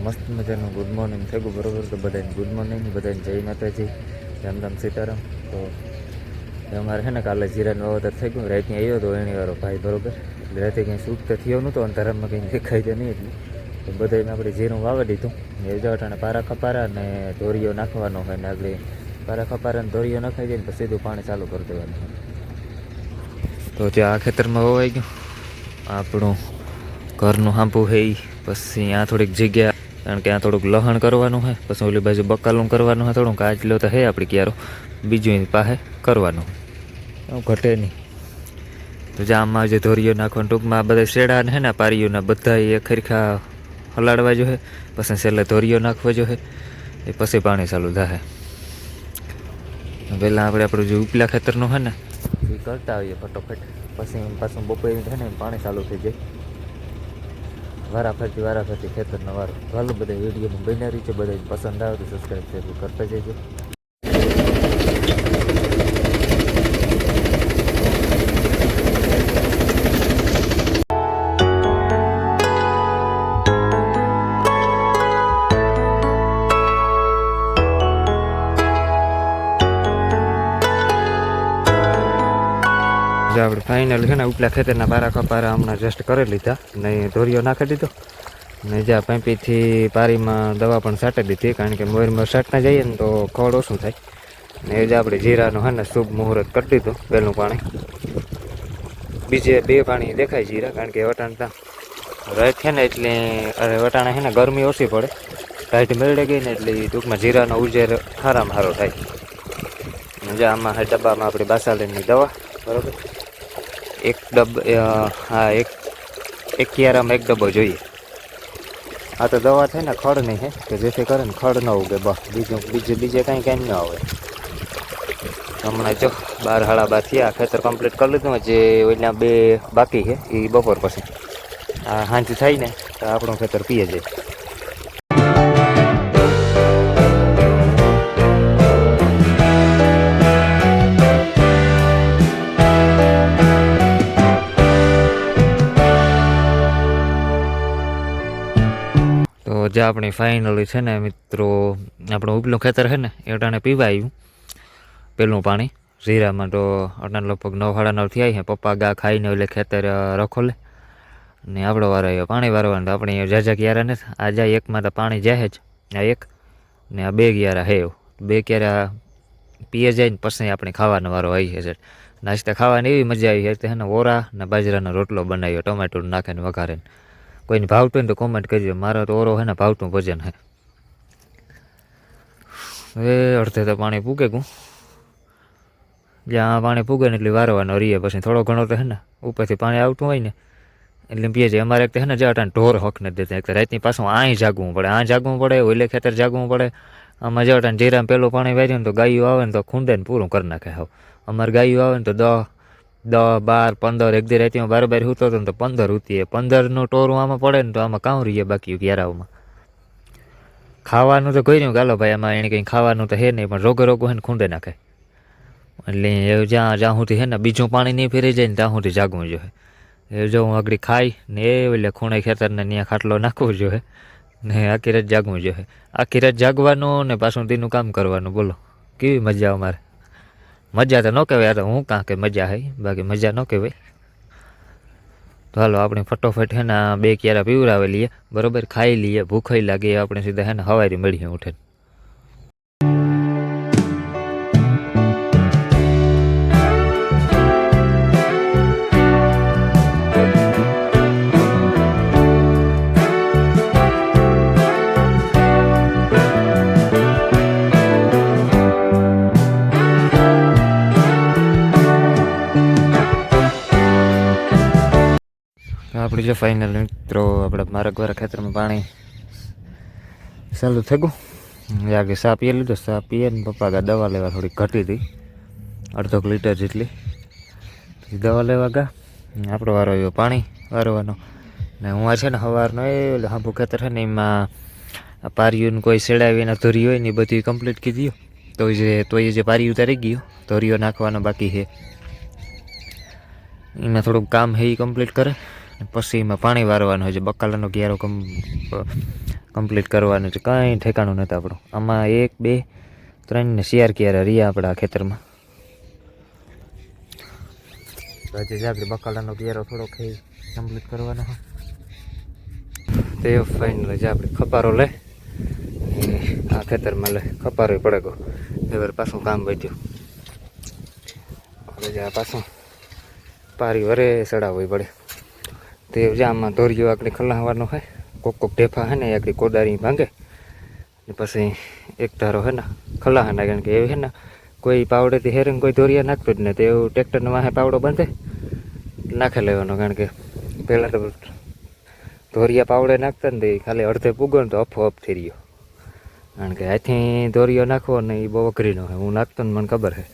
મસ્ત મજાનું good morning થઈ બરોબર તો બધાને ગુડ મોર્નિંગ બધાને જય માતાજી, રામ રામ સીતારામ. તો અમારે છે ને કાલે જીરાનું વાવતર થઈ ગયું. રાતની આવ્યો હતો એની વાળો ભાઈ, બરોબર? રાતે કંઈ સુખ તો થયો નહોતો અંધારામાં કંઈ દેખાય તો નહીં એટલે. તો બધાને આપણે જીરું વાવી દીધું. એ જટાણે પારા ખપારા અને ધોરીઓ નાખવાનો હોય ને આગળ. પારા ખપારા અને ધોરીઓ નાખાઈ જાય ને પછી સીધું પાણી ચાલુ કરી દેવાનું તો ત્યાં આ ખેતરમાં વવાઈ ગયું. આપણું ઘરનું હાંપું છે એ પછી ત્યાં થોડીક જગ્યા કારણ કે ત્યાં થોડુંક લહણ કરવાનું હોય પછી ઓલી બાજુ બકાલું કરવાનું હોય થોડુંક. કાચલો તો હે આપણે ક્યારો. બીજું પાસે કરવાનું. એવું ઘટે નહીં. તો જે આમાં જે ધોરીઓ નાખવાનું ટૂંકમાં આ બધા શેડા ને હે ને પારીઓના બધા એ ખરખા હલાડવા જોઈએ પછી છેલ્લે ધોરીઓ નાખવા જોઈએ એ પછી પાણી ચાલુ થાય પહેલાં આપણે આપણું જે ઉપલા ખેતરનું હોય ને, એ કરતા આવીએ ફટોફટ. પછી પાછું બપોરે છે ને પાણી ચાલુ થઈ જાય. વારા ફરતી વારા ફરતી ખેતરનો વારો. ચાલો બધા વિડીયોમાં બનાવી છે બધા પસંદ આવે તો સબસ્ક્રાઈબ કરતા જજો આપણે ફાઇનલ છે ને, ઉપલા ખેતરના પારા કપારા હમણાં જસ્ટ કરી લીધા. ને ધોરીઓ નાખી દીધો. ને જ્યાં પાઇપીથી પારીમાં દવા પણ છાંટી દીધી, કારણ કે મોરમાં છાંટના જઈએ ને તો ખોળ ઓછું થાય. ને એ જ આપણે જીરાનું હા ને, શુભ મુહૂર્ત કરી દીધું પહેલું પાણી. બીજે બે પાણી દેખાય જીરા, કારણ કે વટાણતા રાઈટ છે ને, એટલે અરે વટાણા છે ને, ગરમી ઓછી પડે. ટાઈટ મેળે ગઈ ને, એટલે ટૂંકમાં જીરાનો ઉજેર સારામાં સારો થાય. જે આમાં ડબ્બામાં આપણી બાસાલીની દવા, બરાબર? એક ડબ હા, એક એક કિયારામાં એક ડબ્બો જોઈએ. આ તો દવા છે ને ખડ નહીં છે, કે જેથી કરે ને ખડ ન ઉગે, બસ. બીજું બીજું બીજે કાંઈ કાંઈ ન આવે. હમણાં જો, બાર હાળા બાર થયા ખેતર કમ્પ્લીટ કરી લીધું જે ઓલા બે બાકી છે એ બપોર પછી. આ સાંજ થાય ને તો આપણું ખેતર પીએ જાય જે આપણી ફાઇનલી છે ને મિત્રો, આપણું ઉપલું ખેતર છે ને, એ અટાણે પીવા આવ્યું પેલું પાણી જીરામાં તો અટાણે લગભગ નવ સાડા નવ છે. પપ્પા ગા ખાઈને એટલે ખેતર રખોલે. ને આપણો વારો આવ્યો પાણી વારવાનું તો આપણે જાજા ક્યારે નથી આ જાય એકમાં તો પાણી જાય જ. આ એક ને આ બે ક્યારા હે. બે ક્યારા પીએ જાય ને પછી આપણે ખાવાનો વારો આવી છે. નાસ્તા ખાવાની એવી મજા આવી છે ને ઓરા ને બાજરાનો રોટલો બનાવ્યો, ટમેટું નાખીને વઘારીને. કોઈને ભાવતું ને તો કોમેન્ટ કરજો. મારો તો ઓરો હે ને ભાવતું ભજન હે. હવે અડધે તો પાણી પૂગે કું. જ્યાં પાણી પૂગે ને એટલે વારવાનો રહીએ પછી થોડો ઘણો તો હે ને ઉપરથી પાણી આવતું હોય ને એટલે પીએ છે, અમારે એક તો હે ને જટાને ઢોર હક નથી દેતા. એક તો રાતની પાછું આય જાગવું પડે. આ જાગવું પડે, ઓલે ખેતર જાગવું પડે. આમાં જટાને જીરામાં પેલું પાણી વાર્યું ને તો ગાયું આવે ને તો ખૂંદે ને પૂરું કરી નાખે હાવ. અમારે ગાયું આવે ને તો દહ દસ બાર, પંદર, એક દી રાતીમાં બાર બાર સૂતો હતો ને તો પંદર ઉતીએ પંદરનું ટોરું આમાં પડે ને તો આમાં કાં રહીએ બાકી ક્યારાઓમાં ખાવાનું તો કર્યું ગાલો ભાઈ, આમાં એને કંઈ ખાવાનું તો હે નહીં, પણ રોગો રોગો હે ને ખૂંદે નાખે. એટલે એ જ્યાં જ્યાં સુધી હે ને, બીજું પાણી નહીં ફેરી જાય ને ત્યાં સુધી જાગવું જોઈએ. એ જો હું આગળ ખાઈ ને એ એટલે ખૂણે ખેતરને ત્યાં ખાટલો નાખવો જોઈએ ને આખી રાત જાગવું જોઈએ. આખી રાત જાગવાનું ને પાછું દીનું કામ કરવાનું, બોલો. કેવી મજા અમારે. મજા તો ન કહેવાય તો હું કાં કે મજા હે, બાકી મજા ન કહેવાય. તો હાલો, આપણે ફટોફટ હે ને બે ક્યારા પીવરાવી લઈએ, બરોબર ખાઈ લઈએ, ભૂખાઈ લાગે આપણે સીધા હે ને હવારી મળીએ ઉઠે આપણે જો ફાઇનલ મિત્રો, આપણે મારા ઘર ખેતરમાં પાણી ચાલુ થઈ ગયું. આગળ સા પીએ લીધો. સા પીએ ને પપ્પા ગા દવા લેવા થોડી ઘટી હતી. અડધો લીટર જેટલી. પછી દવા લેવા ગા. આપણો વારો આવ્યો પાણી વારવાનો. ને હું આ છે ને સવારનો એ હાંભુ ખેતર છે ને એમાં પારિયું કોઈ સેડાવીને ધોરી હોય ને એ બધું કમ્પ્લીટ કીધું તો જે તો એ જે પારિયું ઉતારી ગયું. ધોરીઓ નાખવાનો બાકી છે. એમાં થોડુંક કામ છે એ કમ્પ્લીટ કરે. પછી એમાં પાણી વારવાનું હોય છે. બકાલાનો ઘેરો કમ કમ્પ્લીટ કરવાનું છે. કાંઈ ઠેકાણું નથી આપણું. આમાં એક, બે, ત્રણ ને શિયાર ક્યારે રહ્યા આપણા ખેતરમાં? તો હજી બકાલાનો ઘેરો થોડોક ખાઈ કમ્પ્લીટ કરવાનો તે ફાઇનલ જે આપણે ખપારો લે. આ ખેતરમાં લે. ખપારો પડે ગો. એવર પાછું કામ વધ્યું. હવે પાછું. પારી વરે સડાવવી પડે. તે જે આમાં ધોરીઓ આકડી ખલાવવાનો હોય કોક કોક ઢેફા હે ને, આકડી કોદારી ભાંગે. ને પછી એક ધારો હે ને ખલા ના કારણ કે એવી હે ને, કોઈ પાવડેથી હેરીને કોઈ ધોરિયા નાખતું જ નથી એવું ટ્રેક્ટરનો વાહે પાવડો બાંધે, નાખે લેવાનો, કારણ કે પહેલાં તો ધોરિયા પાવડે નાખતા ને ખાલી અડધે પૂગો ને તો અફો અફ થઈ રહ્યો. કારણ કે અહીંથી ધોરિયો નાખવો ને એ બહુ અઘરીનો હોય હું નાખતો ને મને ખબર છે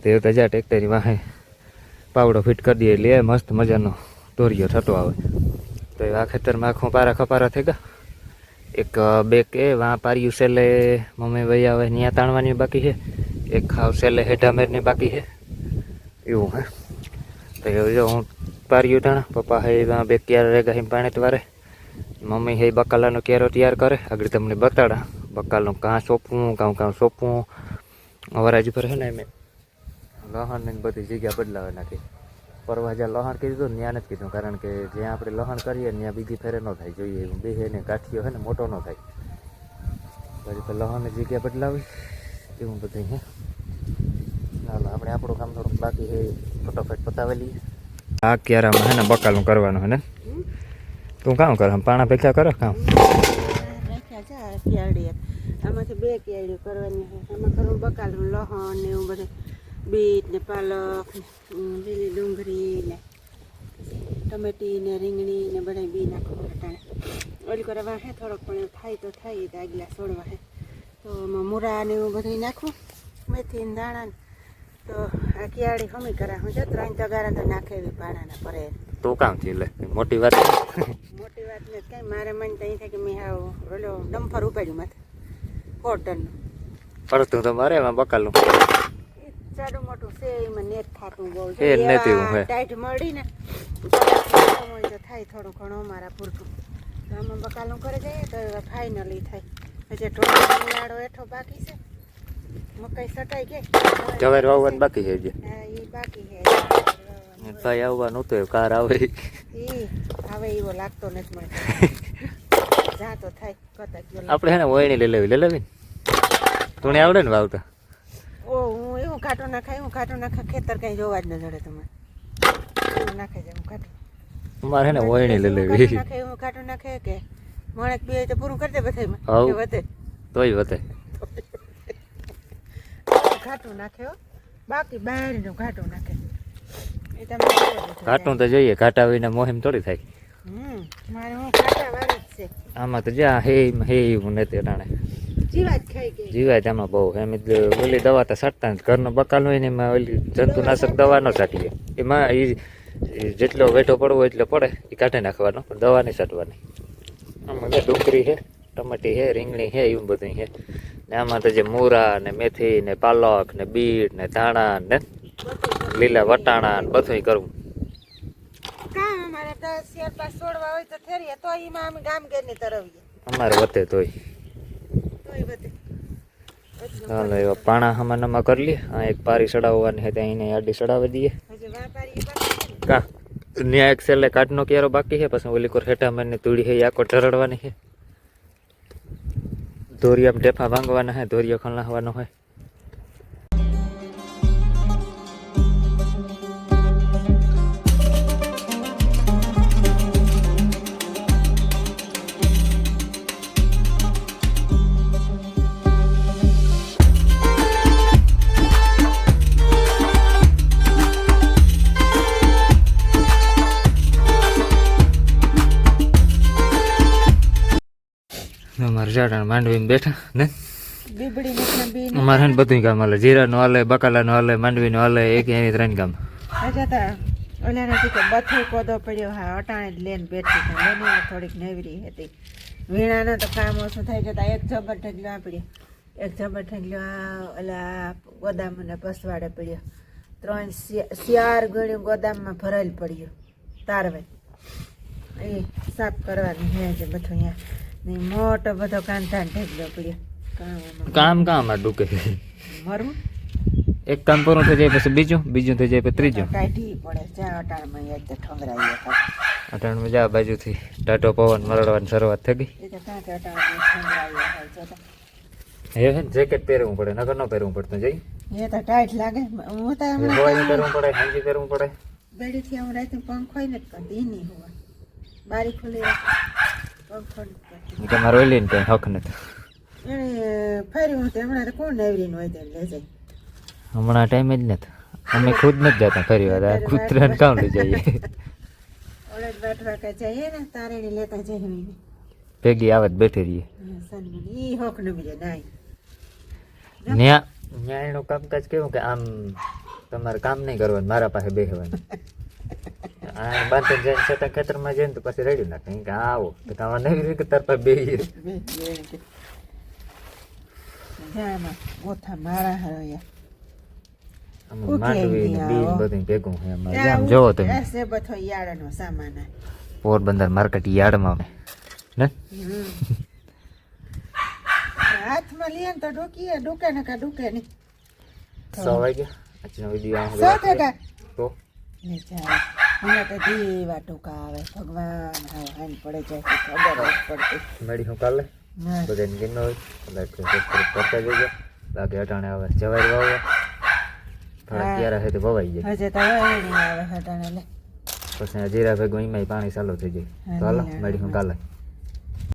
તે તો જા ટ્રેક્ટરની વાહે પાવડો ફિટ કરી દઈએ એટલે મસ્ત મજાનો. ધોરિયો થતો આવે. તો એ આ ખેતરમાં આખો પારા ખપારા થઈ ગયા. એક બે કે, વાં પાર્યું સેલે મમ્મી ભાઈ આવે ત્યાં તાણવાની બાકી છે. એક ખાવ સેલે હેઠા મેરની બાકી છે. એવું હે. તો જો હું પાર્યું તાણા પપ્પા હે વાં બે ક્યારે રેગા હે પાણી વારે મમ્મી હે બકાલાનો ક્યારો તૈયાર કરે. આગળ તમને બતાડા. બકાલનું કાં સોંપવું કાં કાં સોંપવું વરાજ ઉપર હે ને મેં લહણ બધી જગ્યા બદલાવે નાખી. પરવા જ્યાં લહણ કીધું દીધું ત્યાં નથી કીધું કારણ કે જ્યાં આપણે લહણ કરીએ ત્યાં બીજી ફેરે ન થાય જોઈએ એવું બે ને કાઠીઓ હોય ને મોટો ન થાય. પછી તો લહણની જગ્યા બદલાવી એવું બધું હે. ચાલો આપણે આપણું કામ થોડુંક બાકી છે ફટોફટ પતાવી લઈએ. આ ક્યારામાં હે ને બકાલું કરવાનું હે ને? તું કામ કર પાણા ભેગા કરો કામ. આમાંથી બે કેળીઓ કરવાની છે. આમાં કરવું બકાલું લહણ ને એવું બધું. બીટ ને પાલક લીલી ડુંગળી ને ટમેટી ને રીંગણી ને બધા બી નાખવું અટાણે ઓલી કરે વાહે થોડોક પણ થાય તો થાય તો આગલા છોડવા હે. તો એમાં મૂરા ને એવું બધું નાખું મેથી ને દાણા તો આ કિયાળી હમી કરા હું જો ત્રણ તગારા તો નાખે એવી પાણાના પરે. તું કામથી લે મોટી વાત મોટી વાત ને કઈ મારે મન તો અહીં થાય કે મેં હાવ ઓલો ડમ્ફર ઉપાડ્યું માથે કોટનનું પરંતુ તું તો મારે એમાં બકાલું. જાડું મોટું છે એમાં નેટ થાતું બહુ એ નેટ એવું હોય. ટાઈટ મળી ને તો થાય થોડું ઘણું મારા પૂરતું. તો આમાં બકાલું કરી જઈએ તો ફાઇનલી થાય. હજી ઢોળાનો લાડો એઠો બાકી છે. મકાઈ સટાઈ ગઈ. જવેર વાવવાનું બાકી છે હજી. હા એ બાકી છે. ભાઈ આવવાનું તો કાર આવે. ઈ હવે એવો લાગતો નથી મને. જા તો થાય ગયો આપણે હે ને વયણી લઈ લેવી લઈ લેવી તું આવડે ને વાવતા? હું ઘાટો નાખાય હું ઘાટો નાખા ખેતર કઈ જોવા જ ન જડે તમે નાખે છે હું ઘાટો અમારે હે ને વયણી લઈ લેવી. નાખે હું ઘાટો નાખે કે મણક બે તો પૂરું કરી દે બધાય વધે. તોય વધે. ઘાટું નાખે હો બાકી બહારનું ઘાટું નાખે. એ તમે ઘાટું તો જોઈએ ઘાટા વિના મોહિમ થોડી થાય. હમ મારે હું ઘાટા વાળી જ છે. આમાં તો જ્યાં હે હે એવું નથી અટાણે જીવા જ ખાઈ ગઈ. જીવાય જ આમાં બહુ એમ ઓલી દવા તો છાંટતા ઘરનો બકાલ હોય ને એમાં ઓલી જંતુનાશક દવા ન છાંટીએ. એમાં એ જેટલો વેઠો પડવો એટલો પડે. એ કાઢી નાખવાનો પણ દવા નહીં છાંટવાની. આમાં ડુંગળી છે ટમાટી છે રીંગણી છે એવું બધું છે. ને આમાં તો જે મૂરા ને મેથી ને પાલક ને બીટ ને ધાણા ને લીલા વટાણા ને બધું કરવું. અમારે દસ ચાર પાંચ છોડવા હોય તો થેરીએ તો એમાં અમે ગામ ગેરની તરવીએ. અમારે વધે તોય. તોય ચાલો એવા પાણા હમાનામાં કરી લઈએ. આ એક પારી ચડાવવાની ત્યાં એને આડી ચડાવી દઈએ. કા? ન્યા એક સેલે કાટનો ક્યારો બાકી છે, પછી ઓલી કોર હેઠા મને તુડી છે આકો આખો ઢરડવાની છે. ધોરિયામાં ઢેફા ભાંગવાના છે, ધોરિયો ખલાવવાનો હોય. અમારે ઝાડાને માંડવીમાં બેઠા ને? અમારે ને બધું કામ હાલે. જીરાનું હાલે બકાલાનું હાલે માંડવીનું હાલે એક એની ત્રણ કામ ઓલા નથી કે બથો કોદો પડ્યો હા અટાણે જ લેન બેઠી હતી. લેને થોડીક નેવરી હતી. વીણાના તો કામ ઓછું થાય જતા એક જબર ઢગલો આ પડ્યો. એક જબર ઢગલો ઓલા ગોદામને પસવાડે પડ્યો. ત્રણ શિયા- શિયાર ગણ્યું ગોદામમાં ભરાયેલ પડ્યું. તારવે એ સાફ કરવાની હે છે બધું અહીંયા. ને મોટો બધો કાંધાન ઢગલો પડ્યો કામ કામ આ ડૂકે. મરું? એક કામ પૂરું થઈ જાય પછી બીજું બીજું થઈ જાય પછી ત્રીજું. કાઢી પડે જ્યાં અટાણમાં એક તો ઠંગરાઈએ અટાણમાં જા બાજુથી. ટાટો પવન મરડવાની શરૂઆત થઈ ગઈ. હે ને જેકેટ પહેરવું પડે નગર ન પહેરવું પડતું જઈ. એ તો ટાઈટ લાગે. હું તો હમણાં પહેરવું પડે હાંજી કરવું પડે. બેડીથી આમ રાતે પંખો ને કદી નહીં હોવા. બારી ખુલ્લી રાખી પંખો નથી કરતી ઈ કે મારે ઓલી ને કઈ હક નથી. એને ફર્યું હતું હમણાં તો કોણ નવરીનું હોય લઈ જાય. હમણાં ટાઈમ જ નથી. અમે ખુદ નથી જતા ફરી વાર આ કૂતરાને કામ લઈ જઈએ. ઓળખ બેઠવા કે જઈએ ને તારે લેતા જઈએ ભેગી આવત તો બેઠી રહીએ. ઈ હોક ન મળે નાય ન્યા ન્યાયનું કામકાજ કેવું કે આમ તમારે કામ નહીં કરવાનું મારા પાસે બેસવાનું આ બાંધીને જઈને છતાં ખેતરમાં જઈને તો પછી રેડી નાખે. કે આવો. તો કામ નહીં રીતે તરતા બે મારા હરોયા. હો. પોરબંદર માર્કેટ યાર્ડમાં ને. હાથમાં લઈએ તો ડૂકીએ ડૂકે ને કા ડૂકે નહીં. સો વાગ્યા? આજનો વીડિયો સો ટકા તો? ને ચાલે હમણાં તો દીવા ટૂંકા આવે ભગવાન હાવ હાન પડે જાય ખબર જ પડતી. મળી હું કાલે? ના બધાને હોય લાઈક સબસ્ક્રાઈબ કરતા જજો બાકી અટાણે આવે જવાય વાવવા. થોડા હા. ક્યારે છે તો વવાઈ જાય હજે તો હવે નહીં આવે હટાણે લે. પછી જીરા ભેગું એમાંય પાણી ચાલુ થઈ જાય તો હાલો મળી હું કાલે.